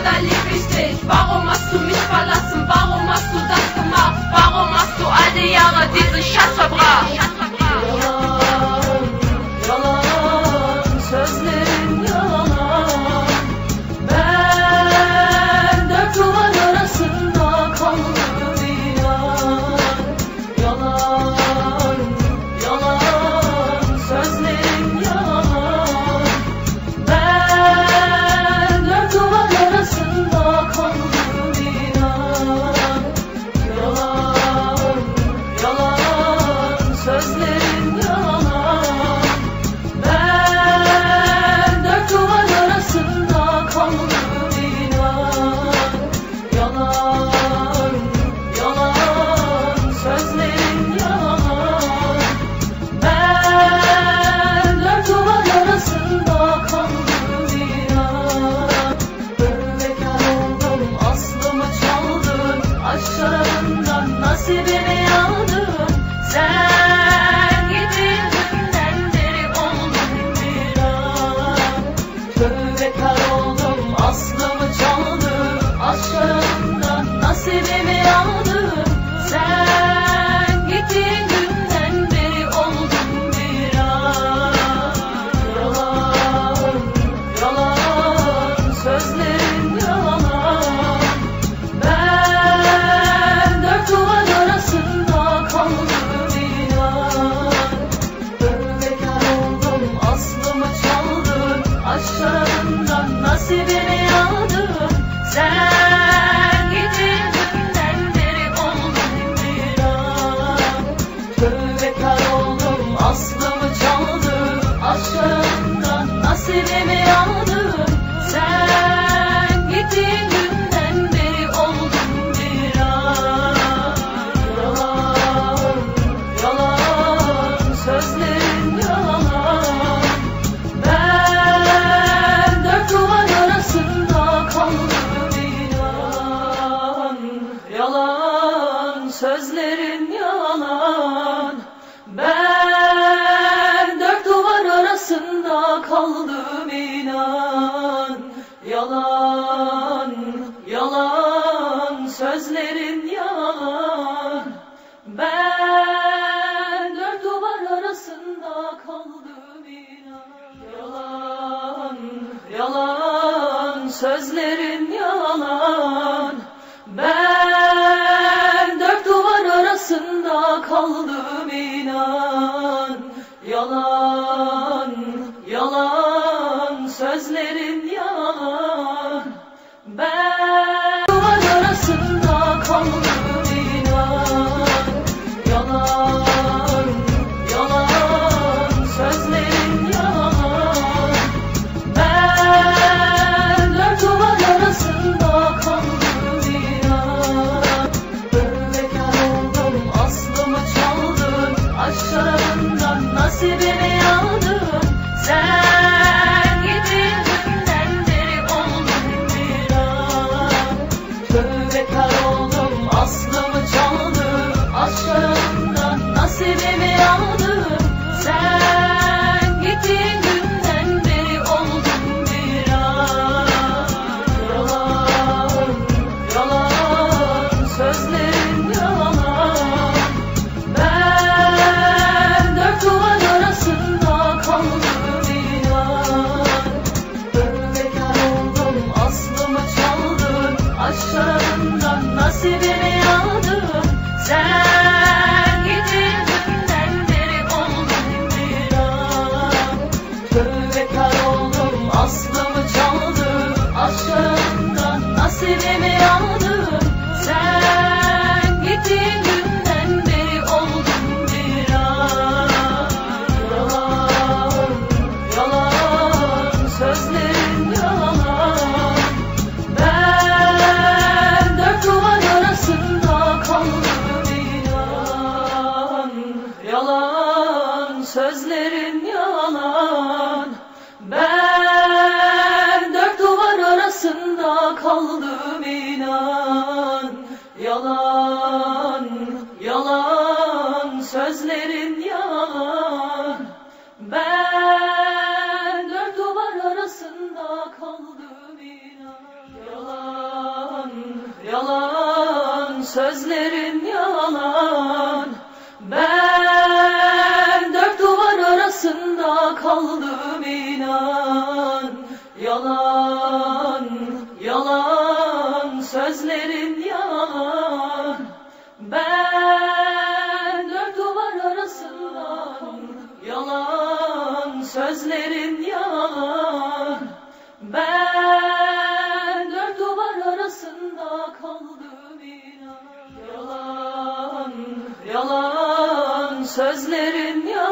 oder lieb ich dich? Warum hast du mich verlassen? Warum hast du das gemacht? Warum hast du all die Jahre diesen Schatz verbracht? Lost yalan, yalan sözlerin yalan. Ben dört duvar arasında kaldım inan. Yalan, yalan sözlerin yalan. Ben dört duvar arasında kaldım inan. Yalan, yalan sözlerin yalan. Yalan, yalan, sözlerin yalan. Ben dört duvar arasında kaldım inan. Yalan, yalan, sözlerin yalan. sözlerim ya